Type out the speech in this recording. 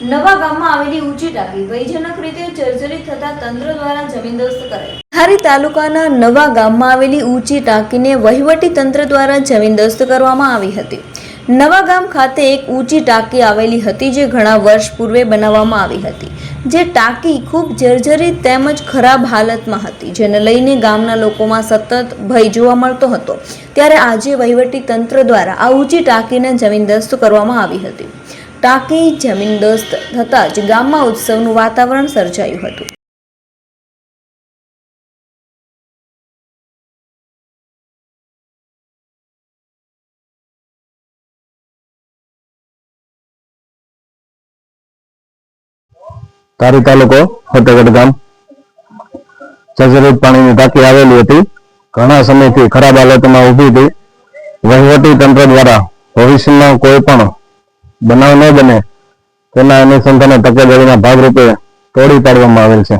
નવા ગામમાં આવેલી ઊંચી ટાંકી ભયજનક રીતે જર્જરિત થતા તંત્ર દ્વારા જમીનદોસ્ત કરાઈ. ધારી તાલુકાના નવા ગામમાં આવેલી ઊંચી ટાંકીને વહીવટી તંત્ર દ્વારા જમીનદોસ્ત કરવામાં આવી હતી. નવા ગામ ખાતે એક ઊંચી ટાંકી આવેલી હતી જે ઘણા વર્ષ પૂર્વે બનાવવામાં આવી હતી. જે ટાંકી ખૂબ જર્જરિત તેમજ ખરાબ હાલતમાં હતી, જેને લઈને ગામના લોકોમાં સતત ભય જોવા મળતો હતો. ત્યારે આજે વહીવટી તંત્ર દ્વારા આ ઊંચી ટાંકીને જમીનદસ્ત કરવામાં આવી હતી. ટાંકી જમીનદોસ્ત થતાં જ ગામમાં ઉત્સવનું વાતાવરણ સર્જાયું હતું. ધારી તાલુકો ફતેગઢ ગામ. જર્જરિત પાણીની ટાંકી આવેલી હતી. ઘણા સમયથી ખરાબ હાલતમાં ઊભી હતી. વહીવટી તંત્ર દ્વારા ભવિષ્યમાં કોઈ પણ બનાવ ન બને તેના અનુસંધાને તકેદારીના ભાગરૂપે તોડી પાડવામાં આવેલ છે.